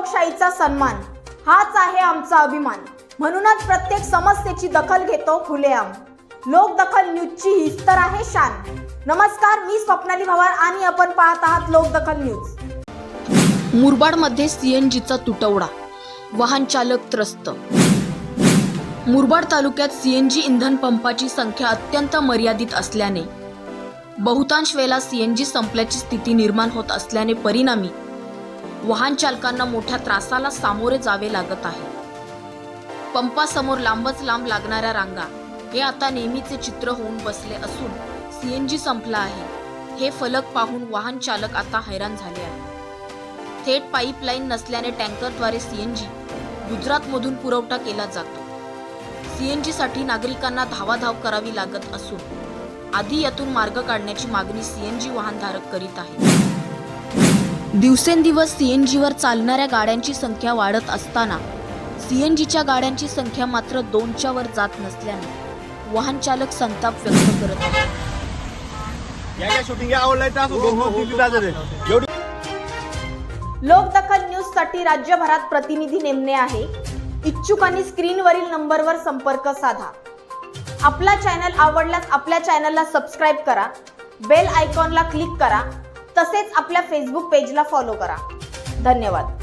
लोकशाहीचा सन्मान. हाच आहे आमचा अभिमान. म्हणूनच प्रत्येक समस्येची दखल घेतो खुलेआम. लोकदखल न्यूजची हीच तर आहे शान. नमस्कार मी स्वप्नाली भवार आणि आपण पाहत आहात लोकदखल न्यूज. मुरबाडमध्ये सीएनजीचा तुटवडा. वाहन चालक त्रस्त. मुरबाड तालुक्यात सीएनजी इंधन पंपाची संख्या अत्यंत मर्यादित असल्याने बहुतांश वेळेला सीएनजी संपल्याची स्थिती निर्माण होत असल्याने परिणामी वाहन चालकांना मोठ्या त्रासाला सामोरे जावे लागत आहे. पंपासमोर लांबच लांब लागणाऱ्या रांगा हे आता नेहमीचे चित्र होऊन बसले असून सीएनजी संपला आहे. हे फलक पाहून वाहन चालक आता हैराण झाले आहे थेट पाईपलाईन नसल्याने टँकरद्वारे सीएनजी गुजरातमधून पुरवठा केला जातो. सीएनजीसाठी नागरिकांना धावाधाव करावी लागत असून आधी यातून मार्ग काढण्याची मागणी सीएनजी वाहनधारक करीत आहे दिवसेंदिवस सीएनजीवर चालणाऱ्या गाड्यांची संख्या वाढत असताना सीएनजीच्या गाड्यांची संख्या मात्र दोनच्या वर जात नसल्याने वाहन चालक संताप व्यक्त करत आहेत तास झाले. एवढी लोकदखल न्यूजसाठी राज्यभरात प्रतिनिधी नेमणे आहे. इच्छुकांनी स्क्रीनवरील नंबरवर संपर्क साधा. आपला चॅनल आवडल्यास आपल्या चॅनलला सबस्क्राईब करा. बेल आयकॉनला क्लिक करा. तसेच आपल्या फेसबुक पेजला फॉलो करा. धन्यवाद.